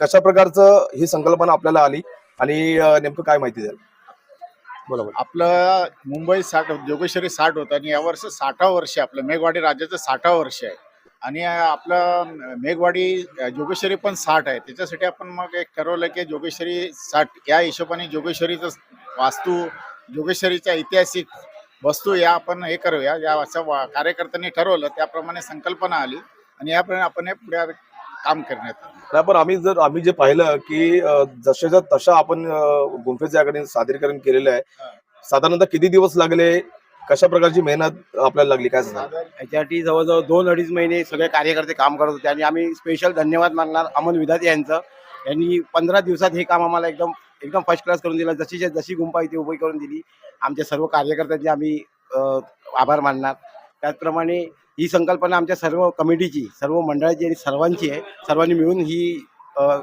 कशा प्रकारचं ही संकल्पना आपल्याला आली आणि नेमकं काय माहिती द्याल? बोला बोला. आपलं मुंबई साठ जोगेश्वरी साठ होतं आणि यावर्ष साठा वर्ष आहे. आपलं मेघवाडी राज्याचं साठा वर्ष आहे. आणि आपलं मेघवाडी जोगेश्वरी पण साठ आहे. त्याच्यासाठी आपण मग एक ठरवलं की जोगेश्वरी साठ या हिशोबाने जोगेश्वरीचं वास्तू जोगेश्वरीच्या ऐतिहासिक वस्तू या आपण हे करूया. या असं कार्यकर्त्यांनी ठरवलं त्याप्रमाणे संकल्पना आली. आणि याप्रमाणे आपण हे पुढे काम करण्यात आलं. नाही पण आम्ही जर आम्ही जे पाहिलं की जशाच्या तशा आपण अं, गुंफेचं याकडे सादरीकरण केलेलं आहे साधारणतः किती दिवस लागले कशा प्रकारची मेहनत आपल्याला लागली काय सांगा याच्यासाठी जवळजवळ दोन अडीच महिने सगळे कार्यकर्ते काम करत होते आणि आम्ही स्पेशल धन्यवाद मानणार अमन विधाते यांचं. यांनी पंधरा दिवसात हे काम आम्हाला एकदम एकदम फर्स्ट क्लास करून दिलं. जशीच्या जशी गुंपा इथे उभी करून दिली आमच्या सर्व कार्यकर्त्यांचे आम्ही आभार मानणार. त्याचप्रमाणे ही संकल्पना आमच्या सर्व कमिटीची सर्व मंडळाची आणि सर्वांची आहे. सर्वांनी मिळून ही